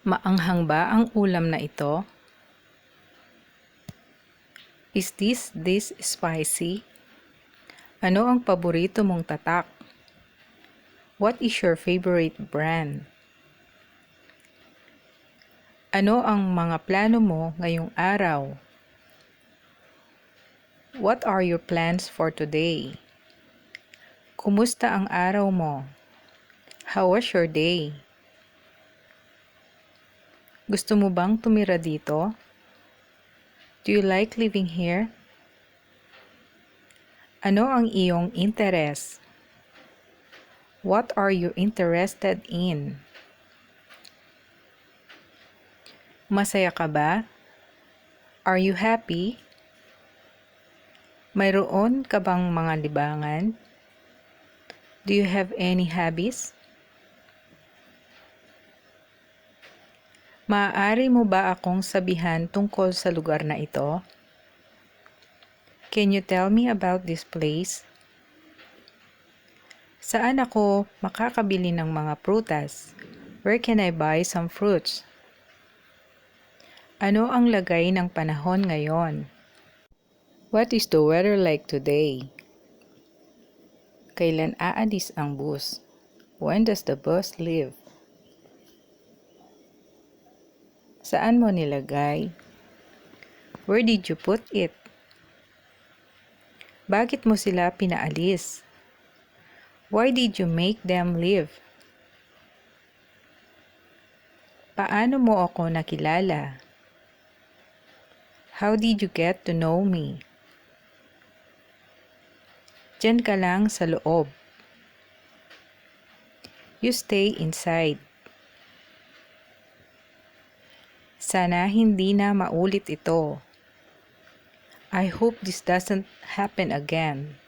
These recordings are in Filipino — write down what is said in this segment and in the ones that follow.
Maanghang ba ang ulam na ito? Is this this spicy? Ano ang paborito mong tatak? What is your favorite brand? Ano ang mga plano mo ngayong araw? What are your plans for today? Kumusta ang araw mo? How was your day? Gusto mo bang tumira dito? Do you like living here? Ano ang iyong interes? What are you interested in? Masaya ka ba? Are you happy? Mayroon ka bang mga libangan? Do you have any hobbies? Maaari mo ba akong sabihan tungkol sa lugar na ito? Can you tell me about this place? Saan ako makakabili ng mga prutas? Where can I buy some fruits? Ano ang lagay ng panahon ngayon? What is the weather like today? Kailan aalis ang bus? When does the bus leave? Saan mo nilagay? Where did you put it? Bakit mo sila pinaalis? Why did you make them leave? Paano mo ako nakilala? How did you get to know me? Diyan ka lang sa loob. You stay inside. Sana hindi na maulit ito. I hope this doesn't happen again.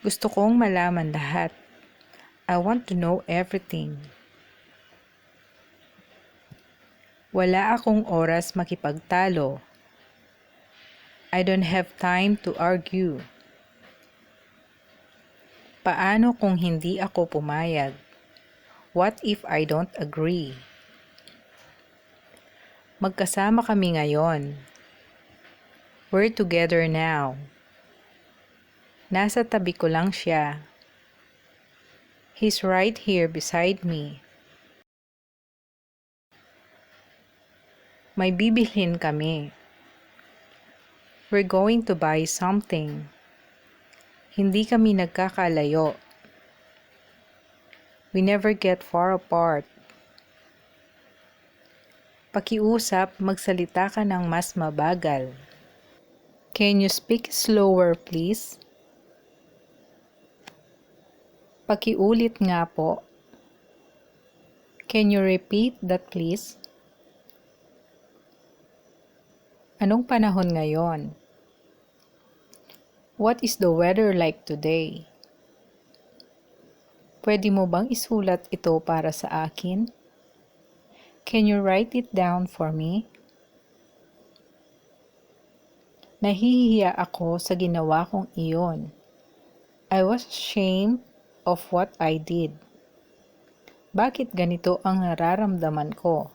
Gusto kong malaman lahat. I want to know everything. Wala akong oras makipagtalo. I don't have time to argue. Paano kung hindi ako pumayag? What if I don't agree? Magkasama kami ngayon. We're together now. Nasa tabi ko lang siya. He's right here beside me. May bibilhin kami. We're going to buy something. Hindi kami nagkakalayo. We never get far apart. Pakiusap, magsalita ka ng mas mabagal. Can you speak slower, please? Pakiulit nga po. Can you repeat that, please? Anong panahon ngayon? What is the weather like today? Pwede mo bang isulat ito para sa akin? Can you write it down for me? Nahihiya ako sa ginawa kong iyon. I was ashamed of what I did. Bakit ganito ang nararamdaman ko?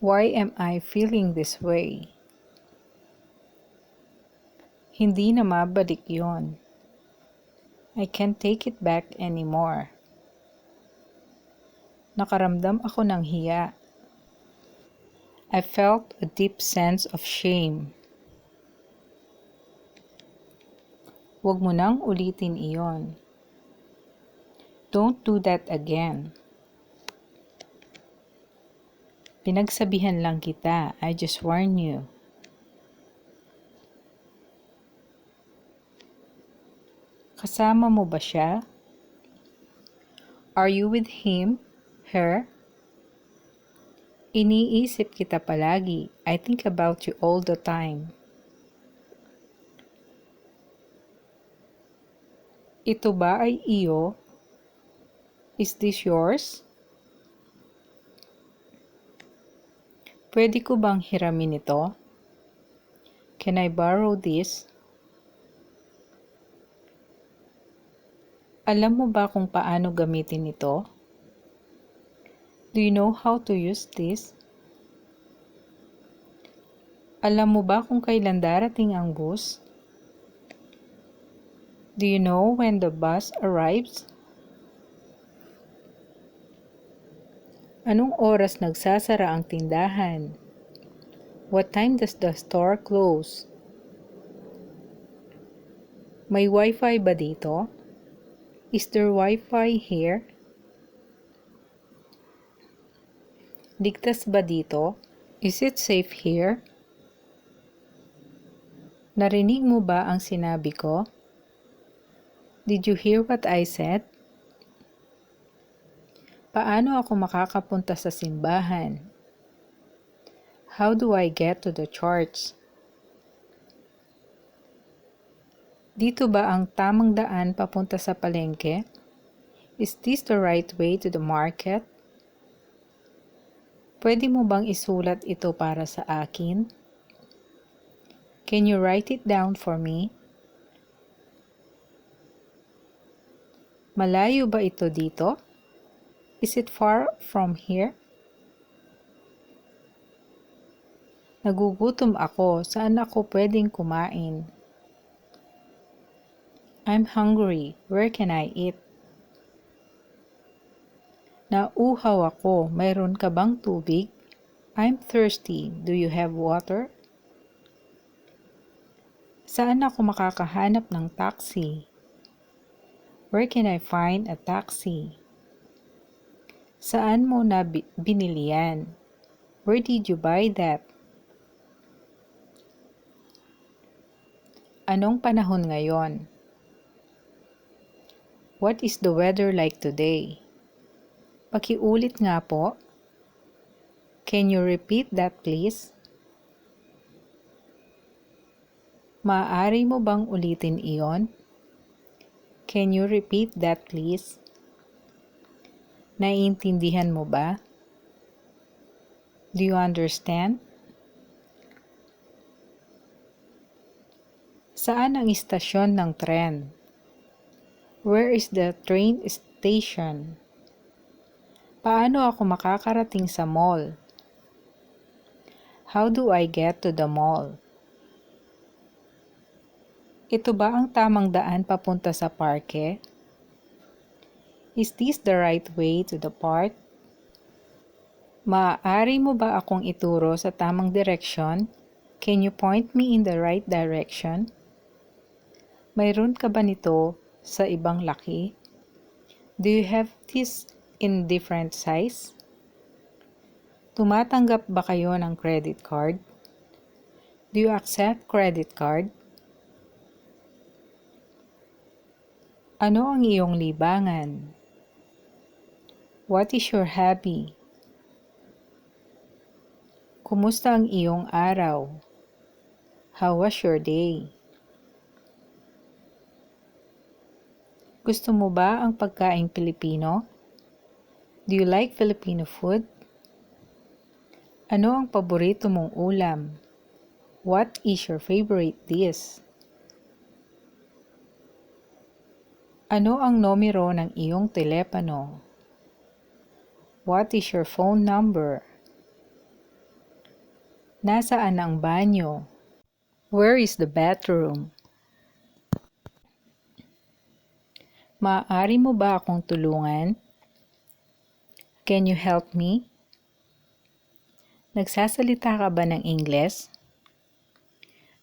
Why am I feeling this way? Hindi na mabalik yon. I can't take it back anymore. Nakaramdam ako ng hiya. I felt a deep sense of shame. Huwag mo nang ulitin iyon. Don't do that again. Pinagsabihan lang kita. I just warn you. Kasama mo ba siya? Are you with him? Her? Iniisip kita palagi. I think about you all the time. Ito ba ay iyo? Is this yours? Pwede ko bang hiramin ito? Can I borrow this? Alam mo ba kung paano gamitin ito? Do you know how to use this? Alam mo ba kung kailan darating ang bus? Do you know when the bus arrives? Anong oras nagsasara ang tindahan? What time does the store close? May wifi ba dito? Is there wifi here? Ligtas ba dito? Is it safe here? Narinig mo ba ang sinabi ko? Did you hear what I said? Paano ako makakapunta sa simbahan? How do I get to the church? Dito ba ang tamang daan papunta sa palengke? Is this the right way to the market? Pwede mo bang isulat ito para sa akin? Can you write it down for me? Malayo ba ito dito? Is it far from here? Nagugutom ako. Saan ako pwedeng kumain? I'm hungry. Where can I eat? Nauhaw ako. Mayroon ka bang tubig? I'm thirsty. Do you have water? Saan ako makakahanap ng taxi? Where can I find a taxi? Saan mo na bi- binili yan? Where did you buy that? Anong panahon ngayon? What is the weather like today? Pakiulit nga po. Can you repeat that please? Maaari mo bang ulitin iyon? Can you repeat that please? Naiintindihan mo ba? Do you understand? Saan ang istasyon ng tren? Where is the train station? Paano ako makakarating sa mall? How do I get to the mall? Ito ba ang tamang daan papunta sa parke? Is this the right way to the park? Maaari mo ba akong ituro sa tamang direksyon? Can you point me in the right direction? Mayroon ka ba nito sa ibang laki? Do you have this in different size? Tumatanggap ba kayo ng credit card? Do you accept credit card? Ano ang iyong libangan? What is your hobby? Kumusta ang iyong araw? How was your day? Gusto mo ba ang pagkaing Pilipino? Do you like Filipino food? Ano ang paborito mong ulam? What is your favorite dish? Ano ang numero ng iyong telepono? What is your phone number? Nasaan ang banyo? Where is the bathroom? Maaari mo ba akong tulungan? Can you help me? Nagsasalita ka ba ng Ingles?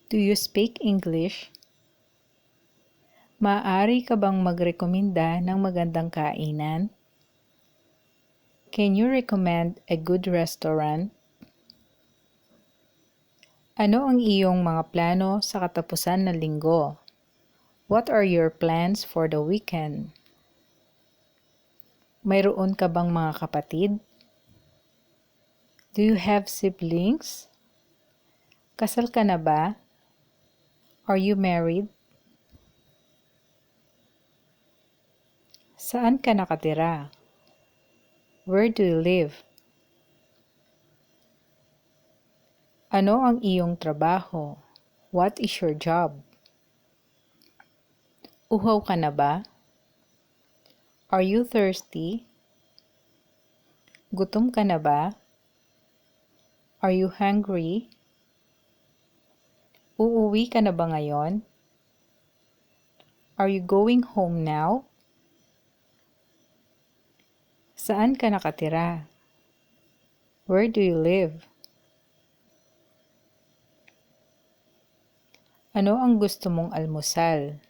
Do you speak English? Maaari ka bang magrekomenda ng magandang kainan? Can you recommend a good restaurant? Ano ang iyong mga plano sa katapusan ng linggo? What are your plans for the weekend? Mayroon ka bang mga kapatid? Do you have siblings? Kasal ka na ba? Are you married? Saan ka nakatira? Where do you live? Ano ang iyong trabaho? What is your job? Uhaw ka na ba? Are you thirsty? Gutom ka na ba? Are you hungry? Uuwi ka na ba ngayon? Are you going home now? Saan ka nakatira? Where do you live? Ano ang gusto mong almusal?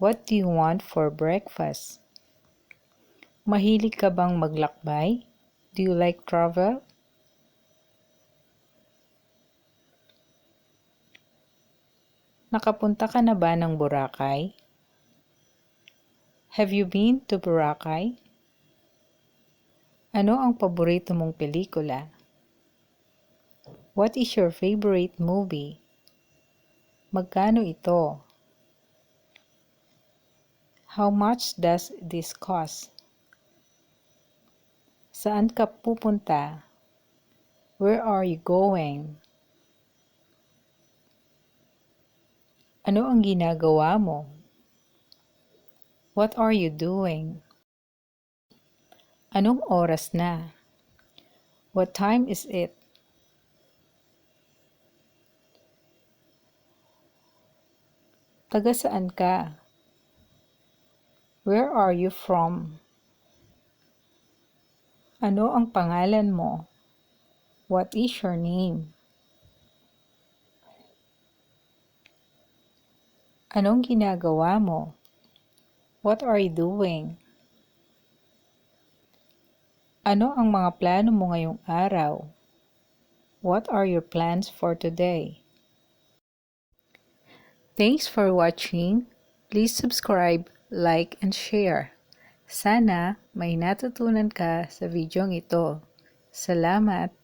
What do you want for breakfast? Mahilig ka bang maglakbay? Do you like travel? Nakapunta ka na ba ng Boracay? Have you been to Boracay? Ano ang paborito mong pelikula? What is your favorite movie? Magkano ito? How much does this cost? Saan ka pupunta? Where are you going? Ano ang ginagawa mo? What are you doing? Anong oras na? What time is it? Taga saan ka? Where are you from? Ano ang pangalan mo? What is your name? Anong ginagawa mo? What are you doing? Ano ang mga plano mo ngayong araw? What are your plans for today? Thanks for watching. Please subscribe, like, and share. Sana may natutunan ka sa videong ito. Salamat!